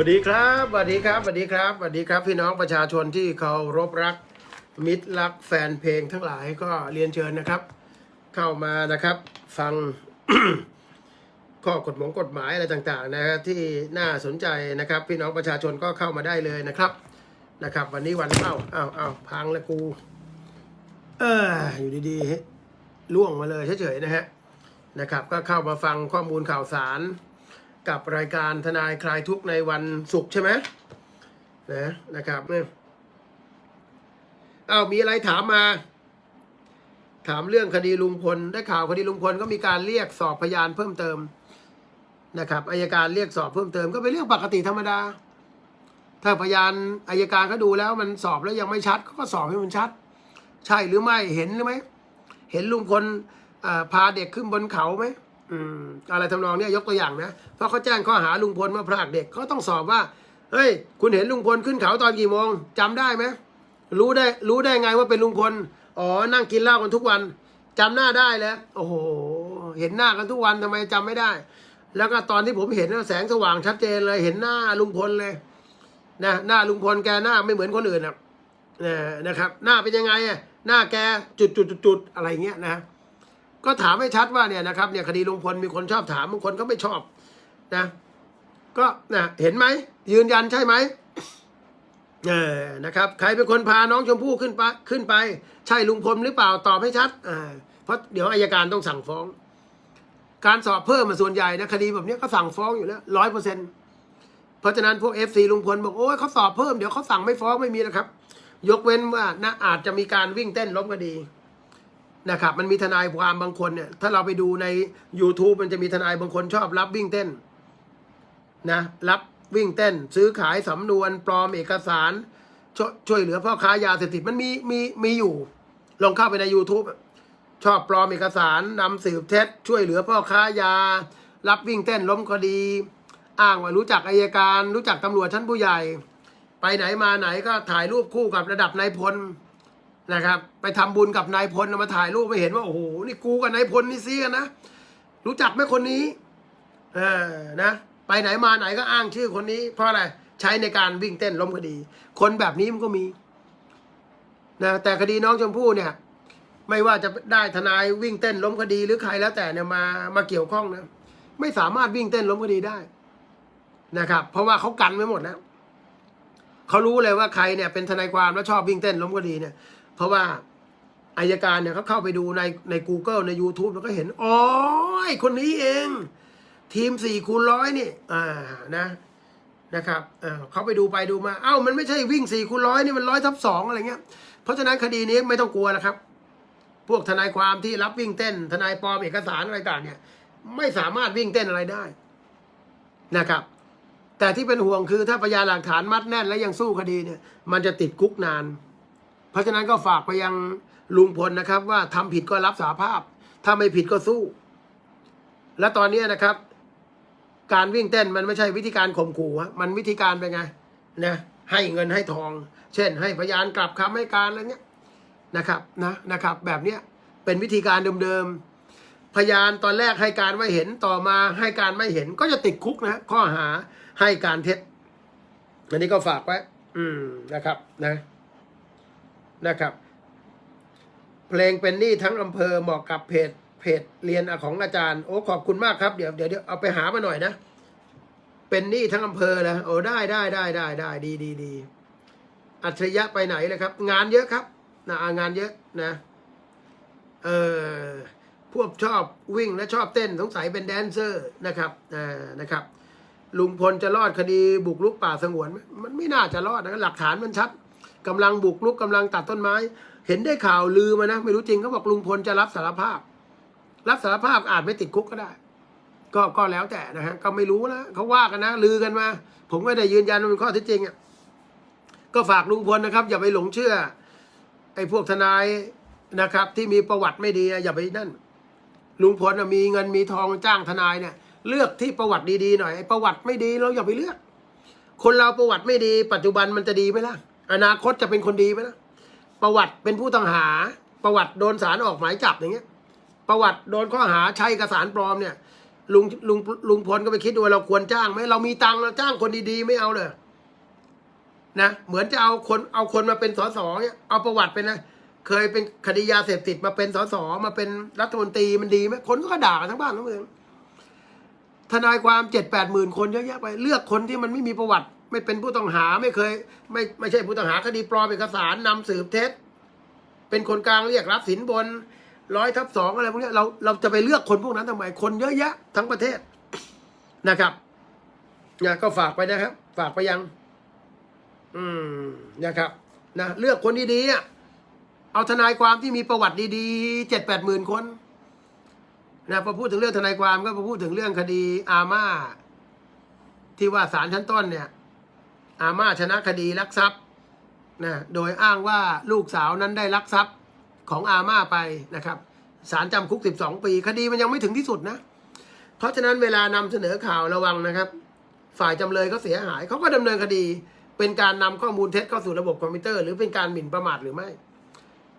สวัสดีครับสวัสดีครับสวัสดีครับสวัสดีครับ พี่น้องประชาชนที่เคารพรัก มิตรรักแฟนเพลงทั้งหลายก็เรียนเชิญนะครับ เข้ามานะครับ ฟังข้อกฎหมายกฎหมายอะไรต่างๆนะฮะที่น่าสนใจนะครับ พี่น้องประชาชนก็เข้ามาได้เลยนะครับนะครับ วันนี้วันเอ้าเอ้าเอ้าพังล้วกู เอออยู่ดีๆล่วงมาเลยเฉยๆนะฮะนะครับ ก็เข้ามาฟังข้อมูลข่าวสาร กับรายการทนายคลายทุกในวันศุกร์ใช่ไหมนะนะครับเนี่ยเอามีอะไรถามมา ถามเรื่องคดีลุงพลได้ข่าวคดีลุงพลก็มีการเรียกสอบพยานเพิ่มเติมนะครับอายการเรียกสอบเพิ่มเติมก็เป็นเรื่องปกติธรรมดา ถ้าพยานอายการก็ดูแล้วมันสอบแล้วยังไม่ชัดก็สอบให้มันชัด ใช่หรือไม่เห็นหรือไม่เห็นลุงพลพาเด็กขึ้นบนเขาไหม อืมอะไรทำนองเนี้ยยกตัวอย่างนะเพราะเขาแจ้งข้อหาลุงพลว่าพรากเด็กเขาต้องสอบว่าเฮ้ย คุณเห็นลุงพลขึ้นเขาตอนกี่โมงจำได้ไหมรู้ได้รู้ได้ไงว่าเป็นลุงพลอ๋อนั่งกินเหล้ากันทุกวันจำหน้าได้แล้ว โอ้โห เห็นหน้ากันทุกวันทำไมจำไม่ได้ แล้วก็ตอนที่ผมเห็นแสงสว่างชัดเจนเลยเห็นหน้าลุงพลเลยนะหน้าลุงพลแกหน้าไม่เหมือนคนอื่นนะนะครับ หน้าเป็นยังไงอะหน้าแกจุดจุดจุดจุดอะไรเงี้ยนะ ก็ถามให้ชัดว่าเนี่ยนะครับเนี่ยคดีลุงพลมีคนชอบถามบางคนก็ไม่ชอบนะ ก็นะเห็นไหมยืนยันใช่ไหมเออนะครับ ใครเป็นคนพาน้องชมพู่ขึ้นไปขึ้นไป ใช่ลุงพลหรือเปล่าตอบให้ชัดอ่าเพราะเดี๋ยวอายการต้องสั่งฟ้อง การสอบเพิ่มมาส่วนใหญ่นะคดีแบบนี้ก็สั่งฟ้องอยู่แล้วร้อยเปอร์เซ็นต์เพราะฉะนั้นพวกเอฟซีลุงพลบอกโอ้ยเขาสอบเพิ่มเดี๋ยวเขาสั่งไม่ฟ้องไม่มีนะครับ ยกเว้นว่านะอาจจะมีการวิ่งเต้นล้มคดี นะครับมันมีทนายความบางคนเนี่ยถ้าเราไปดูใน YouTube มันจะมีทนายบางคนชอบรับวิ่งเต้นนะรับวิ่งเต้น ซื้อขายสำนวนปลอมเอกสารชช่วยเหลือพ่อค้ายาเสพติดมันมีมีมีอยู่ ลองเข้าไปใน YouTube ชอบปลอมเอกสารนำสืบเท็จช่วยเหลือพ่อค้ายา รับวิ่งเต้นล้มคดี อ้างว่ารู้จักอายการ รู้จักตำรวจชั้นผู้ใหญ่ ไปไหนมาไหนก็ถ่ายรูปคู่กับระดับนายพล นะครับ ไปทำบุญกับนายพลมาถ่ายรูปไปเห็นว่าโอ้โหนี่กูกับนายพลนี่เสียนะรู้จักไหมคนนี้เออนะไปไหนมาไหนก็อ้างชื่อคนนี้ เพราะอะไรใช้ในการวิ่งเต้นล้มคดี คนแบบนี้มันก็มีนะแต่คดีน้องชมพู่เนี่ย ไม่ว่าจะได้ทนายวิ่งเต้นล้มคดีหรือใครแล้วแต่เนี่ยมามาเกี่ยวข้องนะไม่สามารถวิ่งเต้นล้มคดีได้นะครับ เพราะว่าเขากันไว้หมดแล้วเขารู้เลยว่าใครเนี่ยเป็นทนายความแล้วชอบวิ่งเต้นล้มคดีเนี่ย เพราะว่าอายการเนี่ยเขาเข้าไปดูในใน Google ใน YouTube แล้วก็เห็นอ๋อคนนี้เอง ทีมสี่คูณร้อยนี่อ่านะนะครับเขาไปดูไปดูมา เอ้า มันไม่ใช่วิ่งสี่คูณร้อยนี่มันร้อยทับสองอะไรเงี้ย เพราะฉะนั้นคดีนี้ไม่ต้องกลัวแล้วครับ พวกทนายความที่รับวิ่งเต้น ทนายปลอมเอกสารอะไรต่างเนี่ย ไม่สามารถวิ่งเต้นอะไรได้นะครับ แต่ที่เป็นห่วงคือถ้าพยานหลักฐานมัดแน่นและยังสู้คดีเนี่ย มันจะติดคุกนาน เพราะฉะนั้นก็ฝากไปยังลุงพลนะครับ ว่าทำผิดก็รับสาภาพ ถ้าไม่ผิดก็สู้ และตอนนี้นะครับ การวิ่งเต้นมันไม่ใช่วิธีการข่มขู่มันวิธีการเป็นไงนะให้เงินให้ทอง เช่น ให้พยานกลับคำให้การอะไรเงี้ยนะครับนะนะครับ แบบเนี้ยเป็นวิธีการเดิมๆพยานตอนแรกให้การว่าเห็นต่อมาให้การไม่เห็นก็จะติดคุกนะข้อหาให้การเท็จอันนี้ก็ฝากไว้ อืมนะครับ นะ นะครับ เพลงเป็นหนี้ทั้งอำเภอเหมาะกับเพจเพจเรียนของอาจารย์โอ้ขอบคุณมากครับเดี๋ยวเดี๋ยวเดี๋ยวเอาไปหามาหน่อยนะ เป็นหนี้ทั้งอำเภอแล้วโอ้ได้ได้ได้ได้ได้ดีดีดีอัจฉริยะไปไหนเลยครับ งานเยอะครับนะงานเยอะนะเออพวกชอบวิ่งและชอบเต้นสงสัยเป็นแดนเซอร์นะครับอ่านะครับ ลุงพลจะรอดคดีบุกรุกป่าสงวนไหมมันไม่น่าจะรอดนะหลักฐานมันชัด กำลังบุกรุกกำลังตัดต้นไม้ เห็นได้ข่าวลือมานะไม่รู้จริงเขาบอกลุงพลจะรับสารภาพ รับสารภาพอาจไม่ติดคุกก็ได้ ก็ก็แล้วแต่นะฮะก็ไม่รู้นะเขาว่ากันนะลือกันมา ผมไม่ได้ยืนยันว่าเป็นข้อเท็จจริงอะก็ฝากลุงพลนะครับ อย่าไปหลงเชื่อไอ้พวกทนายนะครับ ที่มีประวัติไม่ดีอย่าไปนั่น ลุงพลมีเงินมีทองจ้างทนายเนี่ย เลือกที่ประวัติดีๆหน่อยไอ้ประวัติไม่ดีเราอย่าไปเลือก คนเราประวัติไม่ดี ปัจจุบันมันจะดีไหมล่ะ อนาคตจะเป็นคนดีไหมล่ะประวัติเป็นผู้ต้องหา ประวัติโดนศาลออกหมายจับอย่างเงี้ย ประวัติโดนข้อหาใช้เอกสารปลอมเนี่ยลุงลุงลุงพลก็ไปคิดดูว่าเราควรจ้างไหมเรามีตังเราจ้างคนดีๆ ไม่เอาเลยนะเหมือนจะเอาคนเอาคนมาเป็นสสเนี่ยเอาประวัติเป็นนะเคยเป็นคดียาเสพติดมาเป็นสสมาเป็นรัฐมนตรีมันดีไหมคนก็ด่ากันทั้งบ้านทั้งเมืองทนายความเจ็ดแปดหมื่นคนเยอะแยะไป เลือกคนที่มันไม่มีประวัติ ไม่เป็นผู้ต้องหาไม่เคย ไม่ไม่ใช่ผู้ต้องหาคดีปลอมเอกสารนำสืบเท็จ เป็นคนกลางเรียกรับสินบนร้อยทับสองอะไรพวกเนี้ยเราเราจะไปเลือกคนพวกนั้นทำไมคนเยอะแยะทั้งประเทศนะครับเนี่ยก็ฝากไปนะครับ ฝากไปยัง อืมนะครับนะเลือกคนดีๆอะเอาทนายความที่มีประวัติดีๆเจ็ดแปดหมื่นคนนะพอพูดถึงเรื่องทนายความก็พอพูดถึงเรื่องคดีอาม่าที่ว่าศาลชั้นต้นเนี่ย อาม่าชนะคดีลักทรัพย์นะโดยอ้างว่าลูกสาวนั้นได้ลักทรัพย์ของอาม่าไปนะครับศาลจำคุก 12 ปี คดีมันยังไม่ถึงที่สุดนะ เพราะฉะนั้นเวลานำเสนอข่าวระวังนะครับ ฝ่ายจำเลยเขาเสียหายเขาก็ดำเนินคดี เป็นการนำข้อมูลเท็จเข้าสู่ระบบคอมพิวเตอร์ หรือเป็นการหมิ่นประมาทหรือไม่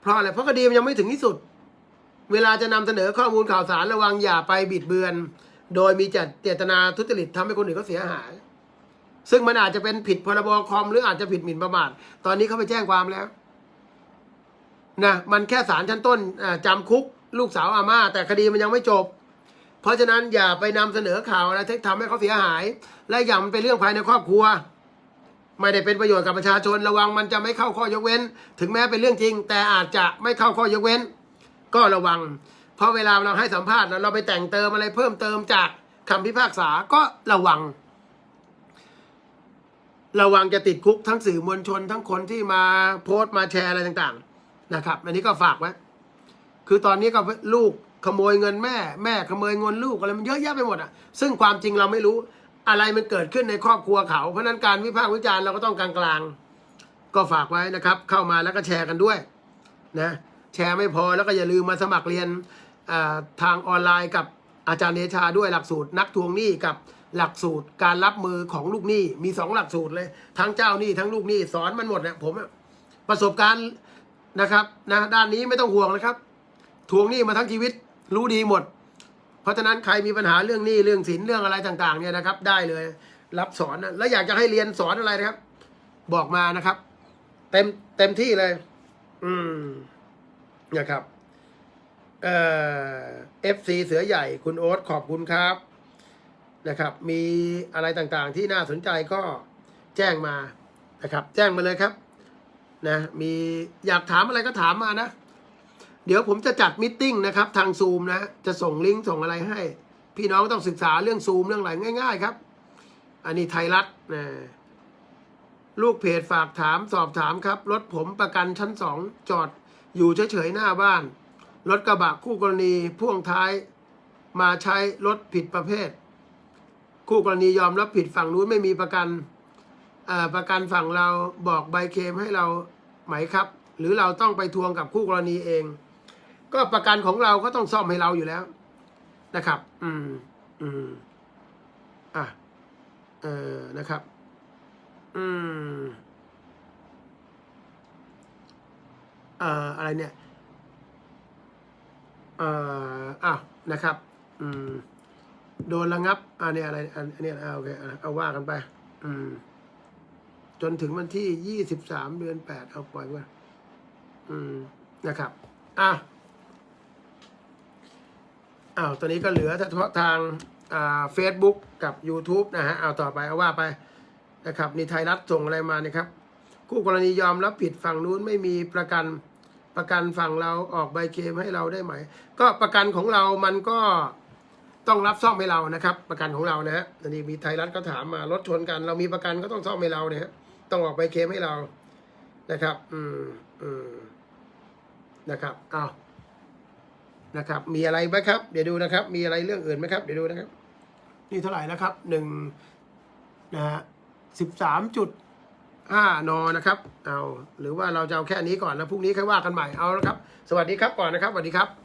เพราะอะไรเพราะคดีมันยังไม่ถึงที่สุด เวลาจะนำเสนอข้อมูลข่าวสารระวังอย่าไปบิดเบือน โดยมีเจตนาทุจริตทำให้คนอื่นเขาเสียหาย ซึ่งมันอาจจะเป็นผิดพรบคอมหรืออาจจะผิดหมิ่นประมาทตอนนี้เขาไปแจ้งความแล้วนะมันแค่ศาลชั้นต้นอ่าจำคุก ลูกสาวอาม่า แต่คดีมันยังไม่จบ เพราะฉะนั้นอย่าไปนำเสนอข่าวอะไรที่ทำให้เขาเสียหาย และอย่ามันเป็นเรื่องภายในครอบครัว ไม่ได้เป็นประโยชน์กับประชาชนระวังมันจะไม่เข้าข้อยกเว้น ถึงแม้เป็นเรื่องจริง แต่อาจจะไม่เข้าข้อยกเว้น ก็ระวัง เพราะเวลาเราให้สัมภาษณ์เราไปแต่งเติมอะไรเพิ่มเติมจากคำพิพากษาก็ระวัง ระวังจะติดคุกทั้งสื่อมวลชนทั้งคนที่มาโพสต์มาแชร์อะไรต่างๆนะครับ อันนี้ก็ฝากไว้ คือตอนนี้ก็ลูกขโมยเงินแม่ แม่ขโมยเงินลูกอะไรมันเยอะแยะไปหมดอะ ซึ่งความจริงเราไม่รู้อะไรมันเกิดขึ้นในครอบครัวเขา เพราะนั้นการวิพากษ์วิจารณ์เราก็ต้องกลางๆ ก็ฝากไว้นะครับ เข้ามาแล้วก็แชร์กันด้วยนะแชร์ไม่พอแล้วก็อย่าลืมมาสมัครเรียนทางออนไลน์กับอาจารย์เนชาด้วยหลักสูตรนักทวงหนี้กับ หลักสูตรการรับมือของลูกหนี้มีสองหลักสูตรเลย ทั้งเจ้าหนี้ทั้งลูกหนี้สอนมันหมดเนี่ยผมประสบการณ์นะครับนะด้านนี้ไม่ต้องห่วงนะครับทวงหนี้มาทั้งชีวิตรู้ดีหมด เพราะฉะนั้นใครมีปัญหาเรื่องหนี้เรื่องสินเรื่องอะไรต่างๆเนี่ยนะครับ ได้เลยรับสอนนะแล้วอยากจะให้เรียนสอนอะไรนะครับ บอกมานะครับ เต็มเต็มที่เลย อืมนะครับเอ่อฟซีเสือใหญ่คุณโอ๊ตขอบคุณครับ นะครับ มีอะไรต่างๆที่น่าสนใจก็แจ้งมานะครับ แจ้งมาเลยครับนะมีอยากถามอะไรก็ถามมานะ เดี๋ยวผมจะจัดมิทติ้งนะครับ ทางซูมนะ จะส่งลิงก์ส่งอะไรให้ พี่น้องต้องศึกษาเรื่องซูมเรื่องอะไรง่าย ๆ ครับ อันนี้ไทยรัฐนะลูกเพจฝากถามสอบถามครับ รถผมประกันชั้นสองจอดอยู่เฉยๆหน้าบ้าน รถกระบะคู่กรณีพ่วงท้าย มาใช้รถผิดประเภท คู่กรณียอมรับผิดฝั่งนู้นไม่มีประกันประกันฝั่งเราบอกใบเคมให้เราไหมครับ หรือเราต้องไปทวงกับคู่กรณีเอง ก็ประกันของเราก็ต้องซ่อมให้เราอยู่แล้วนะครับ อืมอืมอะเออนะครับ อืมอ่ออะไรเนี่ยอ่ออ้าวนะครับ อืม โดนระงับอันนี้อะไรอันนี้เอาโอเคเอาว่ากันไป อืม จนถึงวันที่ยี่สิบสามเดือนแปดเอาปล่อยไว้อืมนะครับอะอ้าวตอนนี้ก็เหลือเฉพาะทางอ่าเฟซบุ๊กกับ YouTube นะฮะเอาต่อไปเอาว่าไปนะครับนี่ไทยรัฐส่งอะไรมาเนี่ยครับคู่กรณียอมรับผิดฝั่งนู้นไม่มีประกันประกันฝั่งเราออกใบเคมให้เราได้ไหม ก็ประกันของเรามันก็ ต้องรับซ่อมให้เรานะครับ ประกันของเรานะฮะอันนี้มีไทยรัฐก็ถามมารถชนกัน เรามีประกันก็ต้องซ่อมให้เราเนี่ยต้องออกใบเคลมให้เรานะครับ อืมอืมนะครับอ้าวนะครับ มีอะไรไหมครับ เดี๋ยวดูนะครับ มีอะไรเรื่องอื่นไหมครับ เดี๋ยวดูนะครับ นี่เท่าไหร่นะครับหนึ่งนะฮะสิบสามจุดห้านอนะครับ เอาหรือว่าเราจะเอาแค่นี้ก่อนนะพรุ่งนี้ค่อยว่ากันใหม่เอาและครับ สวัสดีครับก่อนนะครับสวัสดีครับ